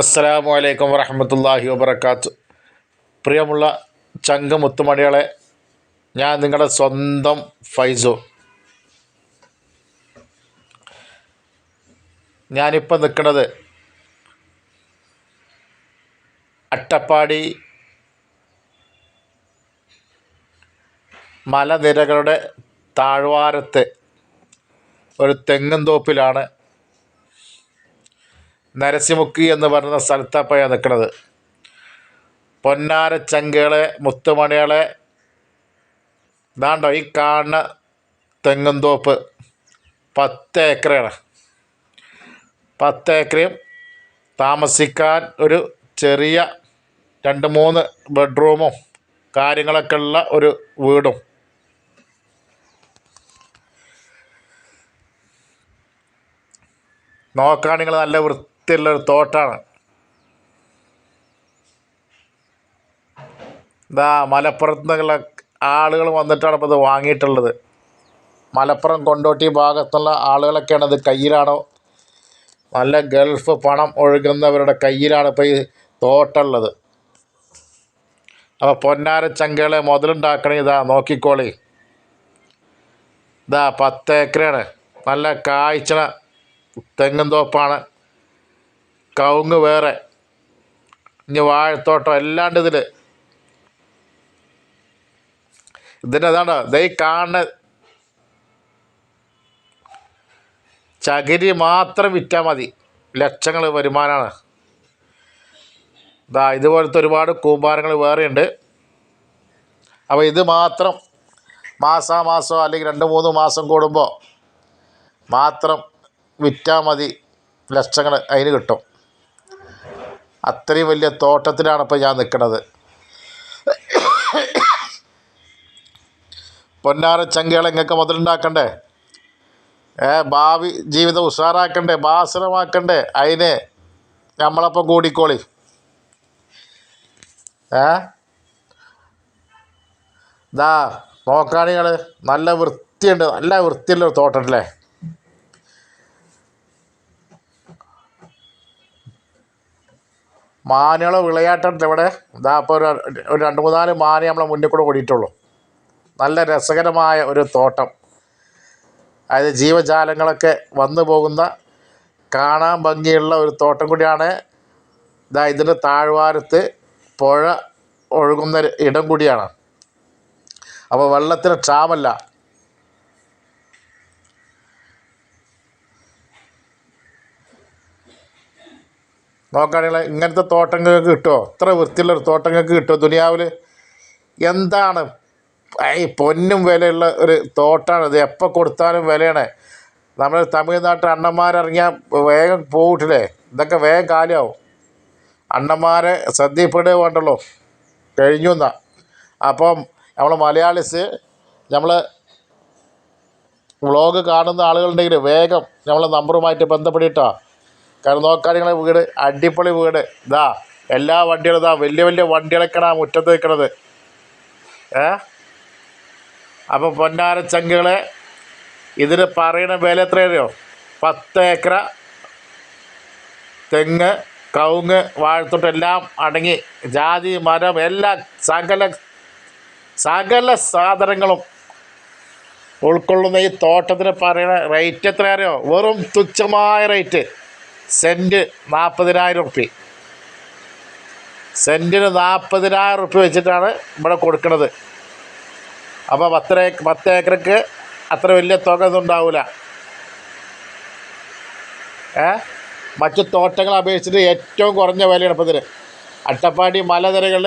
അസ്സലാമു വലൈക്കും വറഹമത്തല്ലാഹി വബർക്കാത്തു പ്രിയമുള്ള ചങ്ക മുത്തുമണികളെ ഞാൻ നിങ്ങളുടെ സ്വന്തം ഫൈസു. ഞാനിപ്പോൾ നിൽക്കുന്നത് അട്ടപ്പാടി മലനിരകളുടെ താഴ്വാരത്തെ ഒരു തെങ്ങും തോപ്പിലാണ്. നരസിമുക്കി എന്ന് പറയുന്ന സ്ഥലത്താണ് നിൽക്കുന്നത് പൊന്നാര ചങ്കുകളെ മുത്തുമണികളെ. ഇതാണ്ടോ ഈ കാണുന്ന തെങ്ങും തോപ്പ് പത്ത് ഏക്കറാണ്. പത്ത് ഏക്കറയും താമസിക്കാൻ ഒരു ചെറിയ രണ്ട് മൂന്ന് ബെഡ്റൂമും കാര്യങ്ങളൊക്കെ ഉള്ള ഒരു വീടും. നോക്കാണെങ്കിൽ നല്ല വൃത്തിയുള്ളൊരു തോട്ടാണ്. ഇതാ മലപ്പുറത്ത് നിന്നുള്ള ആളുകൾ വന്നിട്ടാണ് ഇപ്പോൾ ഇത് വാങ്ങിയിട്ടുള്ളത്. മലപ്പുറം കൊണ്ടോട്ടി ഭാഗത്തുള്ള ആളുകളൊക്കെയാണ് ഇത് കയ്യിലാണോ? നല്ല ഗൾഫ് പണം ഒഴുകുന്നവരുടെ കയ്യിലാണ് ഇപ്പോൾ ഈ തോട്ടമുള്ളത് അപ്പോൾ പൊന്നാര ചങ്കകളെ മുതലുണ്ടാക്കണേ ഇതാ നോക്കിക്കോളി. ഇതാ പത്ത് ഏക്കറാണ് നല്ല കായ്ച്ചണ തെങ്ങും തോപ്പാണ്. കവുങ്ങ് വേറെ. ഇനി വാഴത്തോട്ടം എല്ലാണ്ട് ഇതിൽ ഇതിന്റെ അതാണ് ദൈ കാണ ചകിരി മാത്രം വിറ്റാൽ മതി. ലക്ഷങ്ങൾ വരുമാനമാണ് ഇതാ ഇതുപോലത്തെ ഒരുപാട് കൂമ്പാരങ്ങൾ വേറെയുണ്ട്. അപ്പോൾ ഇത് മാത്രം മാസാമാസം അല്ലെങ്കിൽ രണ്ട് മൂന്ന് മാസം കൂടുമ്പോൾ മാത്രം വിറ്റാൽ മതി ലക്ഷങ്ങൾ അതിന് കിട്ടും. അത്രയും വലിയ തോട്ടത്തിലാണ് ഇപ്പോൾ ഞാൻ നിൽക്കുന്നത് പൊന്നാര ചങ്കകളെ ഇങ്ങൊക്കെ മുതലുണ്ടാക്കണ്ടേ? ഏ ഭാവി ജീവിതം ഉഷാറാക്കണ്ടേ? ബാസനമാക്കണ്ടേ അതിന് നമ്മളപ്പം കൂടിക്കോളി. ഏ? ദാ നോക്കാണികൾ നല്ല വൃത്തിയുണ്ട് നല്ല വൃത്തിയുള്ള തോട്ടമല്ലേ മാനുകളെ വിളയാട്ടുണ്ട് ഇവിടെ ഇതാ ഇപ്പോൾ ഒരു ഒരു രണ്ട് മൂന്നാൽ മാന് നമ്മളെ മുന്നിൽ കൂടെ ഓടിയിട്ടുള്ളൂ നല്ല രസകരമായ ഒരു തോട്ടം. അതായത് ജീവജാലങ്ങളൊക്കെ വന്നു പോകുന്ന കാണാൻ ഭംഗിയുള്ള ഒരു തോട്ടം കൂടിയാണ്. ഇതാ ഇതിന്റെ താഴ്വാരത്ത് പുഴ ഒഴുകുന്ന ഇടം കൂടിയാണ്. അപ്പോൾ വെള്ളത്തിന് ക്ഷാമല്ല. നോക്കുകയാണെങ്കിൽ ഇങ്ങനത്തെ തോട്ടങ്ങൾക്ക് കിട്ടുമോ ഇത്ര വൃത്തിയുള്ള വൃത്തിയുള്ളൊരു തോട്ടങ്ങൾക്ക് കിട്ടുമോ ദുനിയാവിൽ എന്താണ്? ഈ പൊന്നും വിലയുള്ള ഒരു തോട്ടമാണ് ഇത് എപ്പോൾ കൊടുത്താലും വിലയാണ്. നമ്മൾ തമിഴ്നാട്ടിൽ അണ്ണന്മാരിറങ്ങിയാൽ വേഗം പോയിട്ടില്ലേ ഇതൊക്കെ വേഗം കാലിയാവും. അണ്ണന്മാരെ ശ്രദ്ധയിൽപ്പെടുക വേണ്ടല്ലോ കഴിഞ്ഞു എന്നാ. അപ്പം നമ്മൾ മലയാളീസ് നമ്മൾ വ്ളോഗ് കാണുന്ന ആളുകളുണ്ടെങ്കിൽ വേഗം നമ്മളെ നമ്പറുമായിട്ട് ബന്ധപ്പെട്ടിട്ടോ കാരണം നോക്കുകയാണെങ്കിൽ വീട് അടിപൊളി വീട്. ഇതാ എല്ലാ വണ്ടികളും ഇതാ വലിയ വലിയ വണ്ടികളൊക്കെയാണ് ആ മുറ്റത്ത് നിൽക്കണത് ഏ? അപ്പോൾ പൊന്നാര ചങ്കുകളെ ഇതിന് പറയുന്ന വില എത്രയോ പത്ത് ഏക്കറ തെങ്ങ് കവുങ്ങ് വാഴത്തോട്ടം എല്ലാം അടങ്ങി ജാതി മരം എല്ലാ സകല സകല സാധനങ്ങളും ഉൾക്കൊള്ളുന്ന ഈ തോട്ടത്തിന് പറയുന്ന റേറ്റ് എത്ര അറിയോ വെറും തുച്ഛമായ റേറ്റ് സെന്റ് നാൽപ്പതിനായിരം റുപ്യ സെന്റിന് നാൽപ്പതിനായിരം റുപ്യ വെച്ചിട്ടാണ് ഇവിടെ കൊടുക്കുന്നത് അപ്പോൾ പത്തര പത്ത് ഏക്കർക്ക് അത്ര വലിയ തുക ഒന്നും ഉണ്ടാവില്ല ഏ? മറ്റ് തോട്ടങ്ങളെ അപേക്ഷിച്ചിട്ട് ഏറ്റവും കുറഞ്ഞ വിലയാണ് ഇപ്പോൾ ഇതിന്. അട്ടപ്പാടി മലനിരകളിൽ